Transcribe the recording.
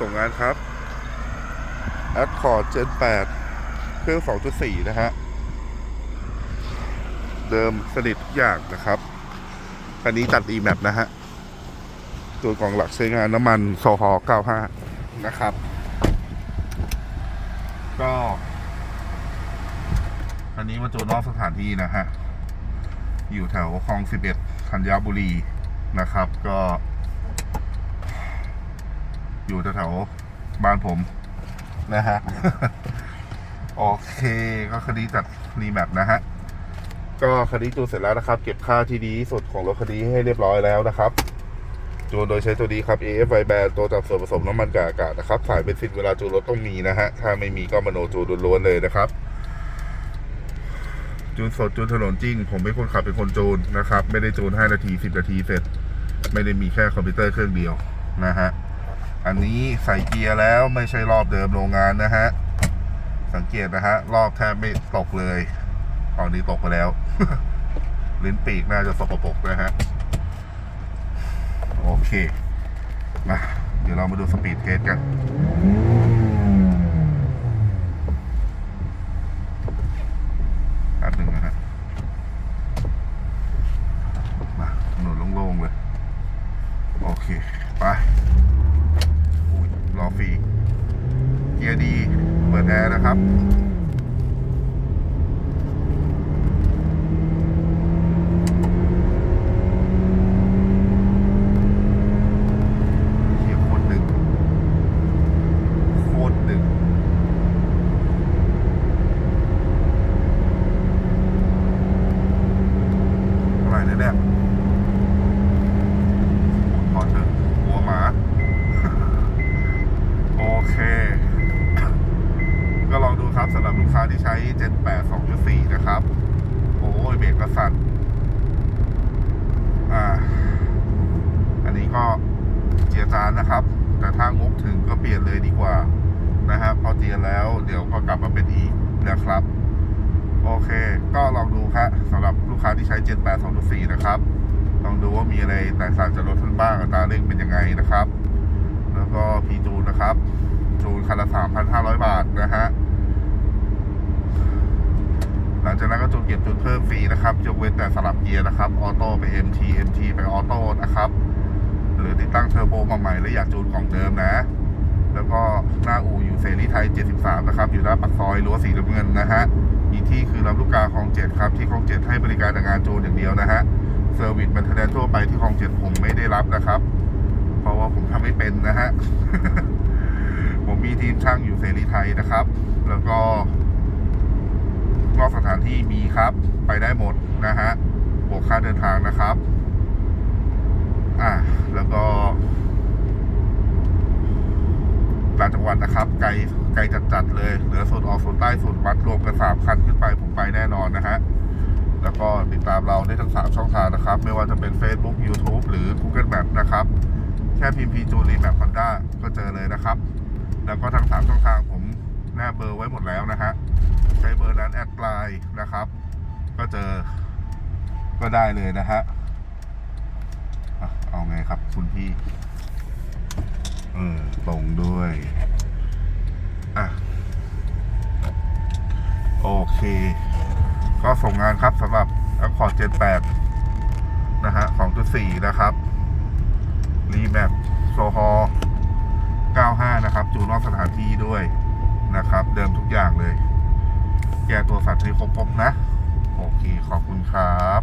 ส่งงานครับ Accord Gen 8 เครื่อง 2.4 นะฮะ เดิมสนิททุกอย่างนะครับ คันนี้ตัด e-map นะฮะ ตัวกล่องหลักใช้งานน้ำมันโซฮอ95 นะครับ ก็คันนี้มาจูนนอกสถานที่นะฮะ อยู่แถวคลอง 11 ธัญบุรีนะครับ ก็ อยู่แถวๆบ้านผมนะฮะ โอเคก็คดีจัดรีแมปนะฮะ ก็คดีจูนเสร็จแล้วนะครับ เก็บค่าที่ดีสุดของรถคดีให้เรียบร้อยแล้วนะครับจูนโดยใช้ตัวดีครับ AFI Band ตัวจับส่วนผสมน้ำมันกับอากาศนะครับ สายเบนซินเวลาจูนรถต้องมีนะฮะ ถ้าไม่มีก็มโนจูนล้วนๆเลยนะครับ จูนสดจูนถนนจริง ผมเป็นคนขับเป็นคนจูนนะครับ ไม่ได้จูน5นาที 10 นาทีเสร็จ ไม่ได้มีแค่คอมพิวเตอร์เครื่องเดียวนะฮะ อันนี้ใส่เกียร์แล้วไม่ใช่รอบเดิมโรงงานนะฮะ สังเกตนะฮะ รอบแทบไม่ตกเลยตอนนี้ตกไปแล้ว ลิ้นปีกน่าจะสกปรกนะฮะ โอเคมาเดี๋ยวเรามาดูสปีดเทสกันแป๊บหนึ่งนะฮะ มาถนนโล่งๆเลย โอเค ไปอุ้ยรอฟรี เกียร์ ดี เปิดแอร์นะครับ เฮียโคตรดึงโคตรดึง เท่าไหร่เนี่ยเนี่ยถอดเถอะกลัวหมา โอเค ก็ลองดูครับ สำหรับลูกค้าที่ใช้ Gen 8 2.4 นะครับ โอ้ยเบรกกระสันอ่า อันนี้ก็เจียจานนะครับ แต่ถ้างบถึงก็เปลี่ยนเลยดีกว่านะฮะพอเจียแล้วเดี๋ยวก็กลับมาเป็นอีกนะครับ โอเค ก็ลองดูครับสำหรับลูกค้าที่ใช้ Gen 8 2.4 นะครับ ลองดูว่ามีอะไรแตกต่างจากรถท่านบ้างอัตราเร่งเป็นยังไงนะครับ แล้วก็พีจูนนะครับจูนคันละ3,500 บาทนะฮะ หลัง จูเก็บจูนเพิ่มฟรีนะครับยกเว้นแต่สลับเกียร์นะครับออโต้ไป MT MT ไปออโต้นะครับ หรือติดตั้งเทอร์โบมาใหม่แล้วอยากจูนของเดิมนะ แล้วก็หน้าอู่อยู่เสรีไทย 73 นะครับ อยู่หน้าปากซอยรั้วสีน้ำเงินนะฮะอีกที่คือลำลูกกาคลองเจ็ดครับที่คลองเจ็ดให้บริการแต่งานจูนอย่างเดียวนะฮะเซอร์วิสบันเทนทั่วไปที่คลองเจ็ดผมไม่ได้รับนะครับ เพราะว่าผมทำไม่เป็นนะฮะผมมีทีมช่างอยู่เสรีไทยนะครับ แล้วก็ นอกสถานที่มีครับ ไปได้หมดนะฮะบวกค่าเดินทางนะครับ อ่า แล้วก็ต่างจังหวัดนะครับ ไกลไกลจัดๆเลย เหลือส่วนออกส่วนใต้ส่วนวัดรวมกันสามคันขึ้นไปผมไปแน่นอนนะฮะ แล้วก็ติดตามเราได้ทั้ง3ช่องทางนะครับ ไม่ว่าจะเป็น Facebook YouTube หรือ Google Map นะครับ แค่พิมพ์พีจูรีแมปคอนด้าก็เจอเลยนะครับ แล้วก็ทั้ง3ช่องทางผมแนบเบอร์ไว้หมดแล้วนะฮะ ใช้เบอร์นั้นแอดไลน์นะครับ ก็เจอก็ได้เลยนะฮะเอาไงครับคุณพี่ เออ ตรงด้วย อะ โอเค ก็ส่งงานครับสำหรับ Accord Gen 8นะฮะ 2.4 นะครับ รีแมปโซฮอ95 นะครับ จูนนอกสถานที่ด้วยนะครับ เดิมทุกอย่างเลย แก้ตัวสัตว์ให้ครบๆนะ โอเค ขอบคุณครับ